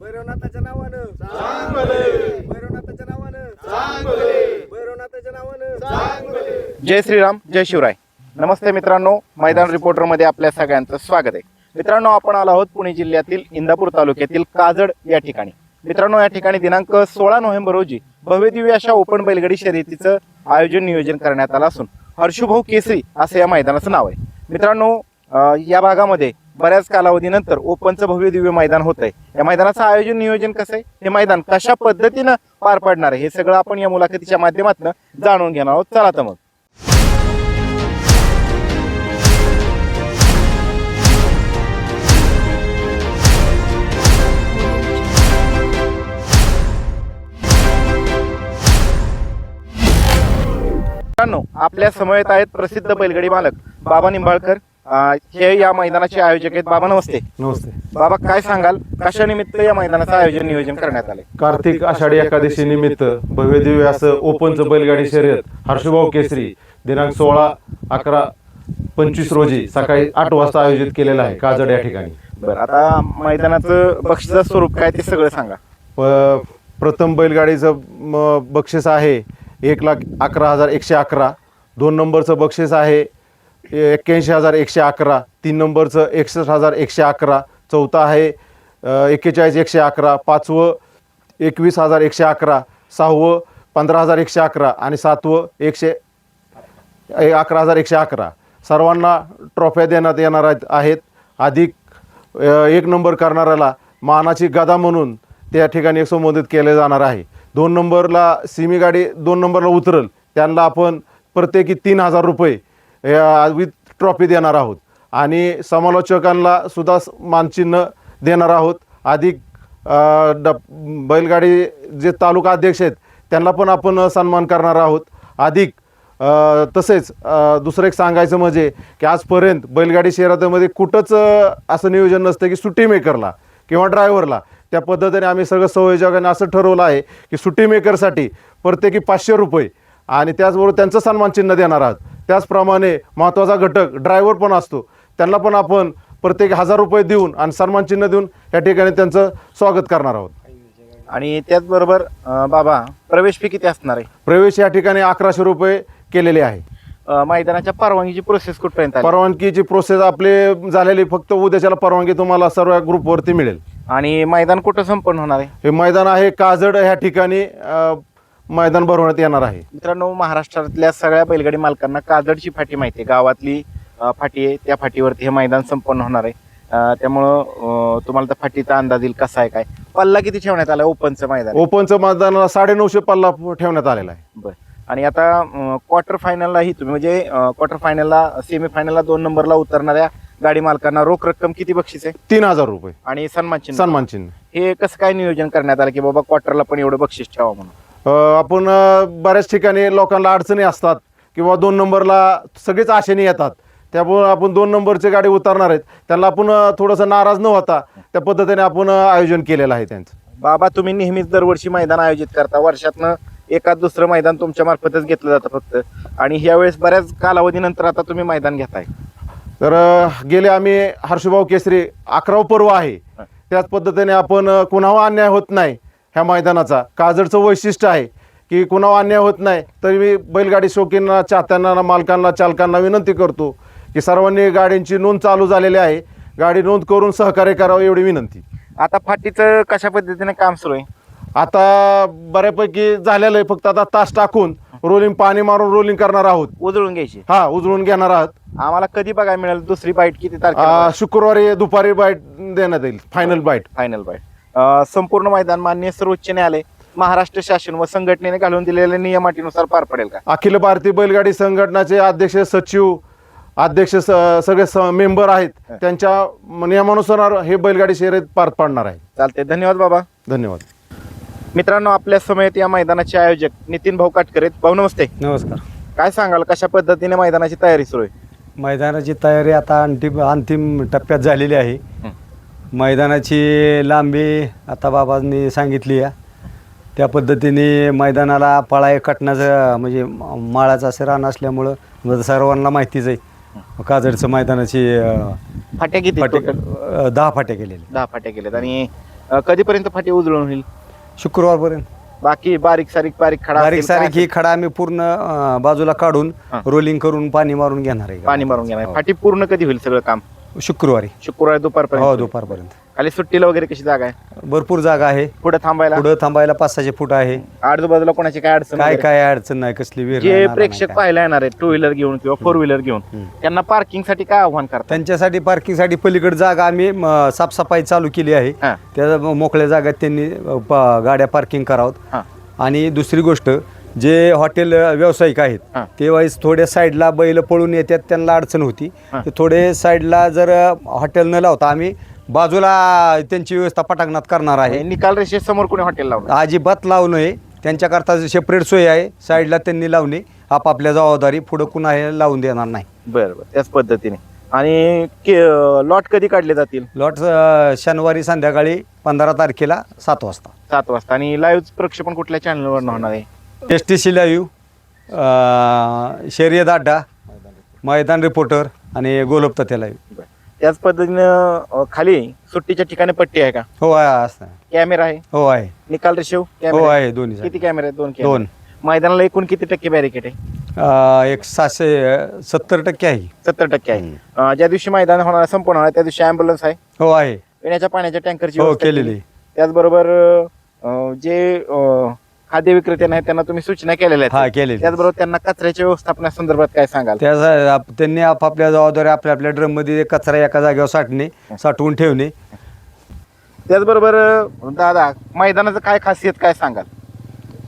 भैरवनाथाच्या नावानं. भैरवनाथाच्या नावानं. भैरवनाथाच्या नावानं. जय श्रीराम जय शिवराय. नमस्ते मित्रांनो मैदान रिपोर्टरमध्ये आपल्या सगळ्यांचं स्वागत आहे. मित्रांनो आपण आलो आहोत पुणे जिल्ह्यातील इंदापूर तालुक्यातील काजड या ठिकाणी. मित्रांनो या ठिकाणी दिनांक सोळा नोव्हेंबर रोजी भव्यदिव्य अशा ओपन बैलगाडी शर्यतीचं आयोजन नियोजन करण्यात आलं असून हर्षुभाऊ केसरी असं या मैदानाचं नाव आहे. मित्रांनो या भागामध्ये बऱ्याच कालावधीनंतर ओपनचं भव्य दिव्य मैदान होत आहे या मैदानाचं आयोजन नियोजन कसं आहे? हे मैदान कशा पद्धतीनं पार पडणार आहे? हे सगळं आपण या मुलाखतीच्या माध्यमातून जाणून घेणार आहोत. चला तर मग. मित्रांनो आपल्या समवेत आहेत प्रसिद्ध बैलगडी मालक बाबा निंबाळकर. अं, हे या मैदानाचे आयोजक आहेत. बाबा नमस्ते. नमस्ते. बाबा काय सांगाल? कशा निमित्त या मैदानाचं आयोजन नियोजन करण्यात आले कार्तिक आषाढी एकादशी निमित्त भव्य दिव्य असं ओपनचं बैलगाडी शर्यत हर्षभाऊ केसरी दिनांक सोळा अकरा पंचवीस रोजी सकाळी आठ वाजता आयोजित केलेलं आहे. काजड या ठिकाणी. बरं आता मैदानाचं बक्षिसाचं स्वरूप काय ते सगळं सांगा. प- प्रथम बैलगाडीचं म, बक्षीस आहे एक लाख अकरा हजार एकशे अकरा. दोन नंबरचं बक्षीस आहे एक्क्याऐंशी हजार एकशे अकरा. तीन नंबरचं एकसष्ट हजार एकशे अकरा. चौथं आहे एक्केचाळीस एकशे अकरा. पाचवं एकवीस हजार एकशे अकरा. सहावं पंधरा हजार एकशे अकरा. आणि सातवं एकशे ए- अकरा हजार एकशे अकरा. सर्वांना ट्रॉफ्या देण्यात येणार आहेत- अधिक एक नंबर करणाऱ्याला मानाची गदा म्हणून त्या ठिकाणी संबोधित केले जाणार आहे. दोन नंबरला सिमी गाडी दोन नंबरला उतरल. त्यांना आपण प्रत्येकी तीन हजार रुपये विथ ट्रॉफी देणार आहोत. आणि समालोचकांना सुद्धा स- मानचिन्ह देणार आहोत. अधिक ड बैलगाडी जे तालुका अध्यक्ष आहेत त्यांना पण आपण सन्मान करणार आहोत. अधिक तसेच दुसरं एक सांगायचं म्हणजे की आजपर्यंत बैलगाडी शहरातमध्ये कुठंच असं नियोजन नसतं की सुट्टी मेकरला किंवा ड्रायव्हरला. त्या पद्धतीने आम्ही सगळं संयोजकांनी असं ठरवलं आहे की सुट्टी मेकरसाठी प्रत्येकी पाचशे रुपये आणि त्याचबरोबर त्यांचं सन्मान चिन्ह देणार आहात. त्याचप्रमाणे महत्त्वाचा घटक ड्रायव्हर पण असतो. त्यांना पण आपण प्रत्येकी हजार रुपये देऊन आणि सन्मान चिन्ह देऊन या ठिकाणी त्यांचं स्वागत करणार आहोत. आणि त्याचबरोबर अं, बाबा प्रवेश फी किती असणार आहे? प्रवेश या ठिकाणी अकराशे रुपये केलेले आहे. अं, मैदानाच्या परवानगीची प्रोसेस कुठपर्यंत आली? परवानगीची प्रोसेस आपले झालेली फक्त उद्याच्याला परवानगी तुम्हाला सर्व ग्रुपवरती मिळेल. आणि मैदान कुठं संपन्न होणार आहे? हे मैदान आहे काजड ह्या ठिकाणी अ, मैदान भरवण्यात येणार आहे. मित्रांनो महाराष्ट्रातल्या सगळ्या बैलगाडी मालकांना काजडची फाटी माहिती आहे. गावातली फाटी आहे. त्या फाटीवरती हे मैदान संपन्न होणार आहे. त्यामुळं तुम्हाला त्या फाटीचा अंदाज येईल कसा आहे काय. पल्ला किती ठेवण्यात आला? ओपनचं मैदान ओपनचं मैदानाला साडेनऊशे पल्ला ठेवण्यात आलेला आहे. बर. आणि आता क्वार्टर फायनललाही तुम्ही म्हणजे क्वार्टर फायनलला सेमी फायनलला दोन नंबरला उतरणाऱ्या गाडी मालकांना रोख रक्कम किती बक्षीस आहे? तीन हजार रुपये. आणि सन्मान चिन्ह सन्मान चिन्ह हे कसं काय नियोजन करण्यात आलं की बाबा क्वार्टरला पण एवढं बक्षीस ठेवा म्हणून? आपण बऱ्याच ठिकाणी लोकांना अडचणी असतात किंवा दोन नंबरला सगळेच आशेने येतात. त्यामुळे आपण दोन नंबरची गाडी उतरणार आहेत. त्यांना आपण थोडंसं नाराज न होता त्या पद्धतीने आपण आयोजन केलेलं आहे त्यांचं. बाबा तुम्ही नेहमीच दरवर्षी मैदान आयोजित करता. वर्षातनं एखाद दुसरं मैदान तुमच्या मार्फतच घेतलं जातं फक्त. आणि ह्यावेळेस बऱ्याच कालावधीनंतर आता तुम्ही मैदान घेताय. तर गेले आम्ही हर्षभाऊ केसरी अकराव पर्व आहे. त्याच पद्धतीने आपण कुणावर अन्याय होत नाही. ह्या मैदानाचा. काजडचं वैशिष्ट्य आहे की कुणावर अन्याय होत नाही तरी मी बैलगाडी शौकींना चाहत्यांना मालकांना चालकांना विनंती करतो की सर्वांनी गाडींची नोंद चालू झालेली आहे. गाडी नोंद करून सहकार्य करावं एवढी विनंती. आता फाटीचं कशा पद्धतीने काम सुरू आहे? आता बऱ्यापैकी झालेलं आहे फक्त आता तास टाकून रोलिंग पाणी मारून रोलिंग करणार आहोत. उजळून घ्यायची. हा उजळून घेणार आहात. आम्हाला कधी बघायला मिळेल दुसरी बाईट किती तारखेला? शुक्रवारी दुपारी बाईट देण्यात येईल फायनल बाईट फायनल बाईट संपूर्ण मैदान मान्य सर्वोच्च न्यायालय महाराष्ट्र शासन व संघटनेने घालून दिलेल्या नियमाटीनुसार पार पडेल का? अखिल भारतीय बैलगाडी संघटनाचे अध्यक्ष सचिव अध्यक्ष स- सगळे स मेंबर आहेत. त्यांच्या नियमानुसार हे बैलगाडी शर्यत पार पाडणार आहे चालते धन्यवाद बाबा. धन्यवाद. मित्रांनो आपल्या समयेत या मैदानाचे आयोजक नितीन भाऊ काटकर आहेत. भाऊ नमस्ते. नमस्कार. काय सांगाल कशा पद्धतीने मैदानाची तयारी सुरू आहे? मैदानाची तयारी आता अंतिम अंतिम टप्प्यात झालेली आहे. मैदानाची लांबी आता बाबांनी सांगितली आहे. त्या पद्धतीने मैदानाला पळाय कटण्याचं म्हणजे म- माळाचं असं रान असल्यामुळं म्हणजे सर्वांना माहितीच आहे. काजडचं मैदानाची अं, फाट्या किती फाटे total? अं, दहा फाट्या केलेल्या दहा फाट्या केल्यात आणि अं, कधीपर्यंत फाटी उजळून होईल? शुक्रवारपर्यंत. बाकी बारीक सारीक बारीक खडा बारीक असेल, काय सारीक ही खडा आम्ही पूर्ण अं, बाजूला काढून हा. रोलिंग करून पाणी मारून घेणार आहे. पाणी मारून घेणार हो. फाटी पूर्ण कधी होईल सगळं काम? शुक्रवारी. शुक्रवार हो दुपारपर्यंत. दुपारपर्यंत खाली सुट्टीला वगैरे कशी जागा आहे? भरपूर जागा आहे. पुढे थांबायला? पुढं थांबायला पाच सहाशे फूट आहे. आजूबाजूला कोणाची काय अडचण काय वगैरे? काय अडचण नाही कसली विहीर जे नाही, नाला प्रेक्षक काय. पाहायला येणार आहेत टू व्हीलर घेऊन किंवा फोर व्हीलर घेऊन त्यांना पार्किंगसाठी काय आव्हान करतात त्यांच्यासाठी पार्किंगसाठी पलीकडे जागा आम्ही म, साफसफाई चालू केली आहे. हा. त्या मोकळ्या जागात त्यांनी अ, प- गाड्या पार्किंग करावं. हा. आणि दुसरी गोष्ट जे हॉटेल व्यावसायिक आहेत हा. तेव्हाच थोड्या साईडला बैल पळून येतात त्यांना अडचण होती. हा. तर थोडे साईडला जर हॉटेल न लावता आम्ही बाजूला त्यांची व्यवस्था पटांगणात करणार आहे. निकाल रेषे समोर कोणी हॉटेल लावलं अजिबात लावू नये. त्यांच्याकरता सेपरेट सोय आहे साईडला त्यांनी लावणे आपापल्या जबाबदारी पुढं कुणा हे लावून देणार नाही. बरं बरं. त्याच पद्धतीने. आणि लॉट कधी काढले जातील? लॉट अ, शनिवारी संध्याकाळी पंधरा तारखेला सात वाजता. सात वाजता. आणि लाईव्ह प्रक्षेपण कुठल्या चॅनलवर होणार आहे? एस टी सी लाईव्ह शर्यत अड्डा मैदान रिपोर्टर आणि गोलपता त्या लाईव्ह. त्याच पद्धतीनं अं, खाली सुट्टीच्या ठिकाणी पट्टी आहे का? हो आहे असं कॅमेरा आहे? हो आहे. निकाल रेषेव हो कॅमेरा आहे दोन्ही किती side. कॅमेरे आहेत? दोन camera. दोन. मैदानाला एकूण किती टक्के बॅरिकेड आहे? अ, एक सहाशे अ, सत्तर टक्के आहे. सत्तर टक्के आहे. अं, ज्या दिवशी मैदान होणार संपूर्ण होणार त्या दिवशी अँब्युलन्स आहे. हो आहे. पिण्याच्या पाण्याच्या टँकरची हो केलेली. त्याचबरोबर अं, जे अं, खाद्य विक्रेते आहेत त्यांना तुम्ही सूचना केलेल्या हा आहेत. केलेली त्याचबरोबर त्यांना कचऱ्याच्या व्यवस्थापनासंदर्भात काय सांगाल? त्या आप- त्यांनी आपापल्या जबाबदारी आपल्या आपल्या ड्रममध्ये कचरा एका जागेवर साठणे साठवून ठेवणे. त्याचबरोबर अं, दादा मैदानाचं काय खासियत काय सांगाल?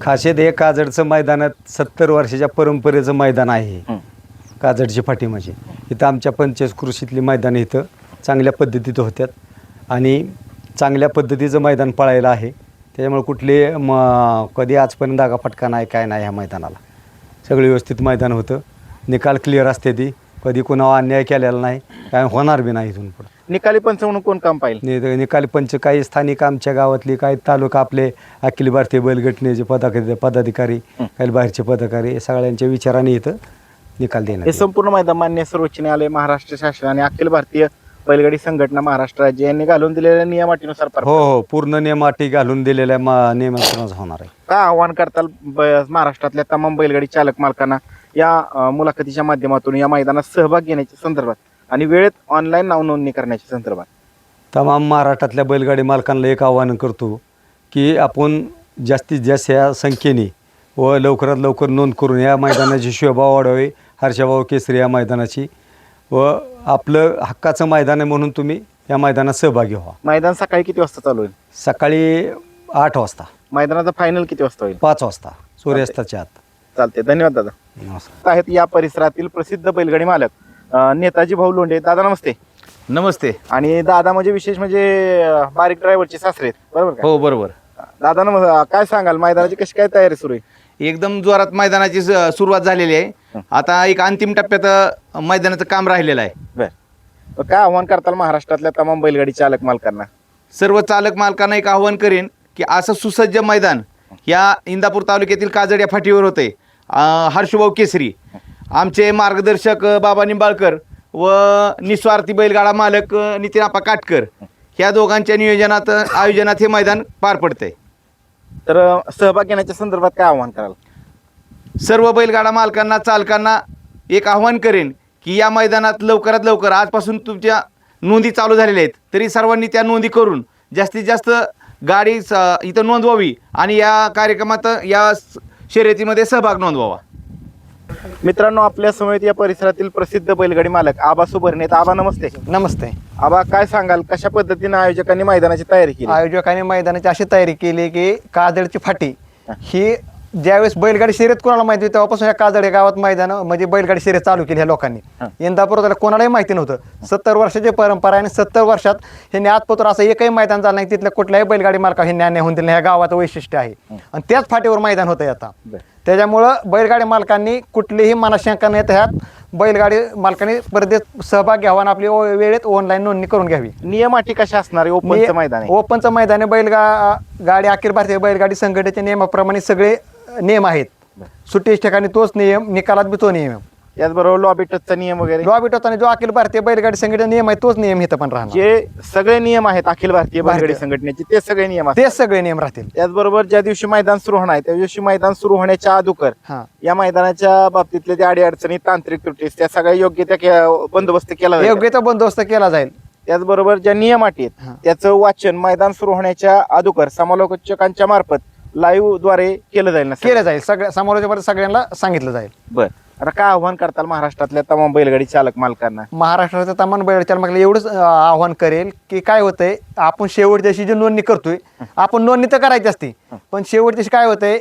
खासियत हे काजडचं मैदानात सत्तर वर्षाच्या परंपरेचं मैदान आहे हं. काजडची फाटी म्हणजे इथं आमच्या पंचायत कृषीतली मैदानं इथं चांगल्या पद्धतीत होत्यात. आणि चांगल्या पद्धतीचं मैदान पळायला आहे. त्याच्यामुळे कुठले म कधी आजपर्यंत दागा फटका नाही काय नाही ह्या मैदानाला. सगळं व्यवस्थित मैदान होतं. निकाल क्लिअर असते ती. कधी कुणावर अन्याय केलेला नाही काय होणार बी नाही इथून पुढं. निकाली पंच म्हणून कोण काम पाहिजे नि- निकाली पंच काही स्थानिक आमच्या गावातली काही तालुका आपले अखिल भारतीय बैलगटनेचे पदाधिकारी पदाधिकारी काही बाहेरचे पदाधिकारी सगळ्यांच्या विचाराने इथं निकाल देण्यात हे. संपूर्ण मैदान मान्य सर्वोच्च न्यायालय महाराष्ट्र शासन आणि अखिल भारतीय बैलगाडी संघटना महाराष्ट्र राज्य यांनी घालून दिलेल्या नियमाटीनुसार पार हो हो पूर्ण नियमाटी घालून दिलेल्या मा- नियमानुसार होणार आहे. काय आव्हान करताल ब- महाराष्ट्रातल्या तमाम बैलगाडी चालक मालकांना? या अं, मुलाखतीच्या माध्यमातून या मैदानात सहभाग घेण्याच्या संदर्भात आणि वेळेत ऑनलाईन नाव नोंदणी करण्याच्या संदर्भात? तमाम महाराष्ट्रातल्या बैलगाडी मालकांना एक आव्हान करतो की आपण जास्तीत जास्त या संख्येने व लवकरात लवकर नोंद करून या मैदानाची शोभा वाढावी हर्षभाऊ केसरी या मैदानाची व आपलं हक्काचं मैदान आहे म्हणून तुम्ही या मैदानात सहभागी व्हा. मैदान सकाळी किती वाजता चालू होईल? सकाळी आठ वाजता. मैदानाचा फायनल किती वाजता होईल? पाच वाजता सूर्यास्ताच्या आत. चालते धन्यवाद दादा. नमस्कार. आहेत या परिसरातील प्रसिद्ध बैलगाडी मालक अं, नेताजी भाऊ लोंढे. दादा नमस्ते. नमस्ते. आणि दादा म्हणजे विशेष म्हणजे अं, बारीक ड्रायव्हरचे सासरे आहेत. बरोबर का? हो बरोबर. दादा नम काय सांगाल? मैदानाची कशी काय तयारी सुरू आहे? एकदम जोरात मैदानाची स- सुरुवात झालेली आहे. आता एक अंतिम टप्प्यात मैदानाचं काम राहिलेलं आहे. बर. काय आव्हान करताल महाराष्ट्रातल्या तमाम बैलगाडी चालक मालकांना? सर्व चालक मालकांना एक आव्हान करेन की असं सुसज्ज मैदान या इंदापूर तालुक्यातील काजड या फाटीवर होते हर्षभाऊ केसरी आमचे मार्गदर्शक अ, बाबा निंबाळकर व निस्वार्थी बैलगाडा मालक अ, नितीन आपा काटकर ह्या दोघांच्या नियोजनात आयोजनात हे मैदान पार पडतंय. तर अं, सहभाग घेण्याच्या संदर्भात काय आव्हान कराल? सर्व बैलगाडा मालकांना चालकांना एक आव्हान करेन की या मैदानात लवकरात लवकर आजपासून तुमच्या नोंदी चालू झालेल्या आहेत. तरी सर्वांनी त्या नोंदी करून जास्तीत जास्त गाडी स- इथं नोंदवावी आणि या कार्यक्रमात या स- शर्यतीमध्ये सहभाग नोंदवावा. मित्रांनो आपल्या समवेत या परिसरातील प्रसिद्ध बैलगाडी मालक आबा सुभरणे. आबा नमस्ते. नमस्ते. आबा काय सांगाल? कशा पद्धतीने आयोजकांनी मैदानाची तयारी केली? आयोजकांनी मैदानाची अशी तयारी केली की काजळची फाटी ही ज्यावेळेस बैलगाडी शर्यत कोणाला माहिती होती तेव्हापासून या काजळ गावात मैदान म्हणजे बैलगाडी शर्यत चालू केली ह्या लोकांनी. इंदापूर त्याला कोणालाही माहिती नव्हतं. सत्तर वर्षाची परंपरा आहे आणि सत्तर वर्षात ह्यांनी आजपत्र असं एकही मैदान झालं नाही तिथल्या कुठल्याही बैलगाडी मालका हे न्याय होऊन दिलं. ह्या गावाचं वैशिष्ट्य आहे. आणि त्याच फाटीवर मैदान होतं आता. त्याच्यामुळं बैलगाडी मालकांनी कुठलीही मनशंका न येता ह्यात बैलगाडी मालकांनी परत सहभाग घ्यावा आणि आपली वेळेत ऑनलाईन नोंदणी करून घ्यावी. नियम अटी कशा असणार ओपनचं मैदान आहे. ओपनचं मैदान बैलगा गाडी अखिल भारतीय बैलगाडी संघटनेच्या नियमाप्रमाणे सगळे नियम आहेत. सुट्टीच्या ठिकाणी तोच नियम निकालात बी तो नियम आहे. त्याचबरोबर लॉबी टचचा नियम वगैरे. लॉबी टोचाने जो अखिल भारतीय बैलगाडी संघटना नियम आहे तोच नियम इथं पण राहणार. जे सगळे नियम आहेत अखिल भारतीय बैलगाडी. संघटनेचे ते सगळे नियम असतात. तेच सगळे नियम राहतील. त्याचबरोबर ज्या दिवशी मैदान सुरू होणार आहे त्या दिवशी मैदान सुरू होण्याच्या अगोदर हा. या मैदानाच्या बाबतीतले जे अडीअडचणी तांत्रिक त्रुटी त्या सगळ्या योग्य त्या के- बंदोबस्त केला जाईल. योग्यता बंदोबस्त केला जाईल. त्याचबरोबर ज्या नियम अटी हा. आहेत त्याचं वाचन मैदान सुरू होण्याच्या अगोदर समालोचकांच्या मार्फत लाईव्हद्वारे केलं जाईल ना केलं जाईल. सगळ्या समालोचनामध्ये सगळ्यांना सांगितलं जाईल. बर. आता काय आव्हान करताल महाराष्ट्रातल्या तमाम बैलगाडी चालक मालकांना? महाराष्ट्राच्या तमाम बैल चालकाला एवढंच अं, आव्हान करेल की काय होतंय आपण शेवटच्या दिवशी जी नोंदणी करतोय आपण नोंदणी तर करायची असते पण दिवशी काय होतंय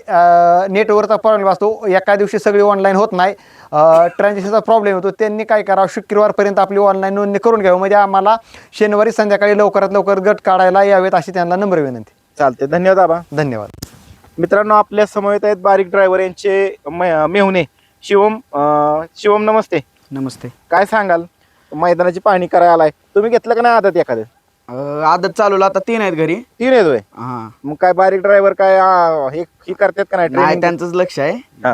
नेटवर्कचा प्रॉब्लेम असतो एका दिवशी सगळी ऑनलाईन होत नाही ट्रान्झॅक्शनचा प्रॉब्लेम होतो त्यांनी काय करावं? शुक्रवारपर्यंत आपली ऑनलाईन नोंदणी करून घ्यावं म्हणजे आम्हाला शनिवारी संध्याकाळी लवकरात लवकर गट काढायला यावेत अशी त्यांना नम्र विनंती. चालते धन्यवाद आबा. धन्यवाद. मित्रांनो आपल्या समवेत आहेत बारीक ड्रायव्हर यांचे मे- मेहुणे शिवम अं, शिवम नमस्ते. नमस्ते. काय सांगाल? मैदानाची पाहणी करायला आलाय. तुम्ही घेतलं का नाही आदत एखादं? अं, आदत चालवला आता तीन आहेत घरी. तीन येतोय हा. मग काय बारीक ड्रायव्हर काय अं, हे हे करतात का नाही नाही training? त्यांचंच लक्ष आहे. हा.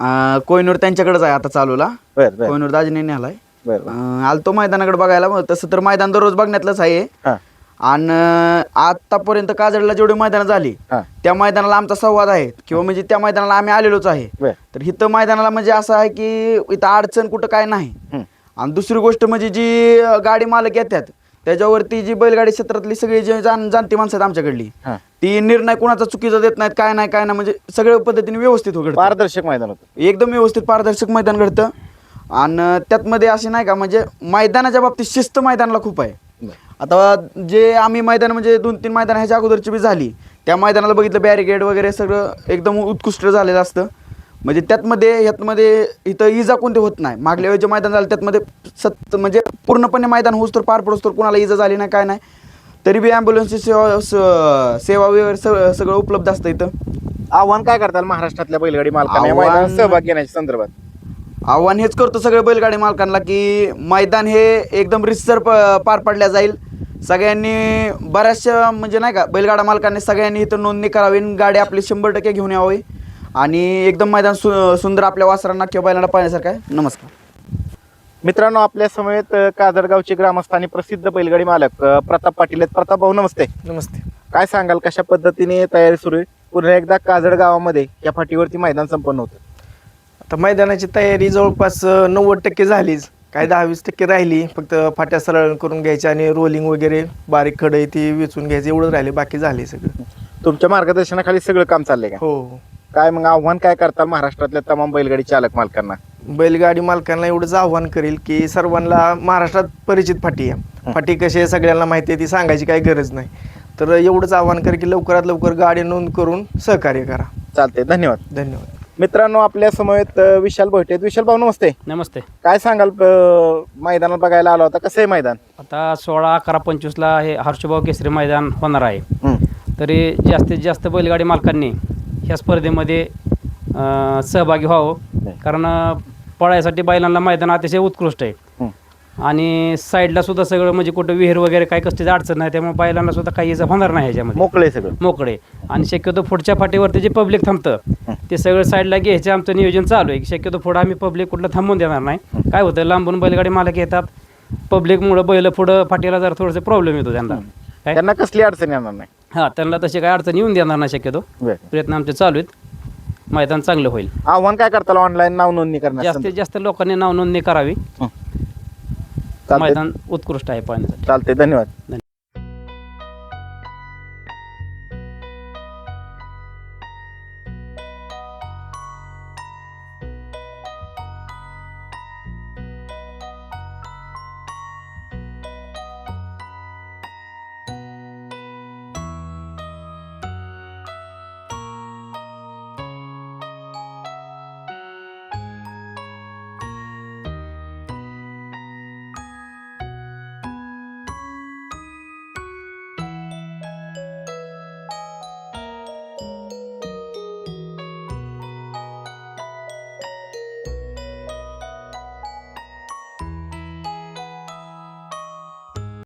अं, कोहिनूर त्यांच्याकडेच आहे आता चालवला बर बर. कोहिनूर दाजीने नेलाय. बर बर. अं, आलतो मैदानाकडे बघायला. मग तसं तर मैदान दररोज बघण्यातलंच आहे. हा. आणि आतापर्यंत काजळला जेवढी मैदानं झाली हा. त्या मैदानाला आमचा संवाद आहे. किंवा म्हणजे त्या मैदानाला आम्ही आलेलोच आहे. बर. तर इथं मैदानाला म्हणजे असं आहे की इथं अडचण कुठं काय नाही. आणि दुसरी गोष्ट म्हणजे जी अं, गाडी मालक येतात त्याच्यावरती जी बैलगाडी क्षेत्रातली सगळी जी जाण जाणती माणसं आहेत आमच्याकडली हा. ती निर्णय कोणाचा चुकीचा देत नाहीत काय नाही काय नाही म्हणजे सगळ्या पद्धतीने व्यवस्थित घडतं पारदर्शक मैदान होतं. एकदम व्यवस्थित पारदर्शक मैदान घडतं. आणि त्यातमध्ये असे नाही का म्हणजे मैदानाच्या बाबतीत शिस्त मैदानाला खूप आहे. आता जे आम्ही मैदान म्हणजे दोन तीन मैदान ह्याच्या अगोदरची बी झाली त्या मैदानाला बघितलं बॅरिकेड वगैरे सगळं एकदम उत्कृष्ट झालेलं असतं. म्हणजे त्यातमध्ये ह्यातमध्ये इथं इजा कोणते होत नाही. मागल्या वेळेचे मैदान झालं त्यातमध्ये सत म्हणजे पूर्णपणे मैदान होऊस तर पार पडोस तर कोणाला इजा झाली नाही काय नाही. तरी बी ॲम्ब्युलन्सची सेवा स- सेवा वगैरे सगळं सगळं उपलब्ध असतं इथं. आव्हान काय करताल महाराष्ट्रातल्या बैलगाडी मालकांना? या आव्हान- मैदानात सहभाग घेण्याच्या संदर्भात. आव्हान हेच करतो सगळे बैलगाडी मालकांना की मैदान हे एकदम रितसर प- पार पडल्या जाईल. सगळ्यांनी बऱ्याचशा म्हणजे नाही का बैलगाडा मालकांनी सगळ्यांनी इथं नोंदणी करावी आणि गाडी आपली शंभर टक्के घेऊन यावी. आणि एकदम मैदान सु सुंदर आपल्या वासरांना किंवा बैलांना पाहण्यासारखं आहे. नमस्कार. मित्रांनो आपल्या समवेत अ, काजळगावचे ग्रामस्थ आणि प्रसिद्ध बैलगाडी मालक अ, प्रताप पाटील आहेत. प्रताप भाऊ नमस्ते. नमस्ते. काय सांगाल कशा पद्धतीने तयारी सुरू आहे? पुन्हा एकदा काजळ गावामध्ये या फाटीवरती मैदान संपन्न होतं. आता मैदानाची तयारी जवळपास अं, नव्वद टक्के झालीच. काय दहा वीस टक्के राहिली फक्त फाट्या सरळ करून घ्यायच्या आणि रोलिंग वगैरे बारीक खडे ती वेचून घ्यायची एवढं राहिले बाकी झाले सगळं. तुमच्या मार्गदर्शनाखाली सगळं काम चाललंय का? हो. हो काय मग आव्हान काय करताल महाराष्ट्रातल्या तमाम बैलगाडी चालक मालकांना? बैलगाडी मालकांना एवढंच आव्हान करेल की सर्वांना महाराष्ट्रात परिचित फाटी आहे. फाटी कशी आहे सगळ्यांना माहिती आहे ती सांगायची काही गरज नाही. तर एवढंच आव्हान करेल की लवकरात लवकर गाडी नोंद करून सहकार्य करा. चालते धन्यवाद. धन्यवाद. मित्रांनो आपल्या समवेत अ, विशाल भोटे आहेत. विशाल भाऊ नमस्ते. नमस्ते. काय सांगाल अ, मैदानात बघायला आला होता? कसं आहे मैदान? आता सोळा अकरा पंचवीसला हे हर्षभाऊ केसरी मैदान होणार आहे. तरी जास्तीत जास्त बैलगाडी मालकांनी ह्या स्पर्धेमध्ये अं, सहभागी व्हावं. कारण अं, पळायसाठी बैलांना मैदान अतिशय उत्कृष्ट आहे. आणि साईडला सुद्धा सगळं म्हणजे कुठं विहीर वगैरे काही कसलीच अडचण नाही त्यामुळे बैलांना सुद्धा काही इजा होणार नाही ह्याच्यामध्ये. मोकळे सगळं. मोकळे आणि शक्यतो पुढच्या फाटीवरती जे पब्लिक थांबतं ते सगळं साईडला घ्यायचं आमचं नियोजन चालू आहे. की शक्यतो पुढं आम्ही पब्लिक कुठलं थांबून देणार नाही. काय होतं लांबून बैलगाडी मालक येतात. पब्लिकमुळं बैल पुढं फाटीला जर थोडंसं प्रॉब्लेम येतो त्यांना. काय? त्यांना कसली अडचण येणार नाही. हां त्यांना तशी काही अडचण येऊन देणार नाही शक्यतो. प्रयत्न आमचे चालू आहेत. मैदान चांगलं होईल. आव्हान काय करताल ऑनलाईन नाव नोंदणी करण्याचं? जास्तीत जास्त लोकांनी नाव नोंदणी करावी मैदान उत्कृष्ट आहे पाहण्यासाठी. चालते धन्यवाद.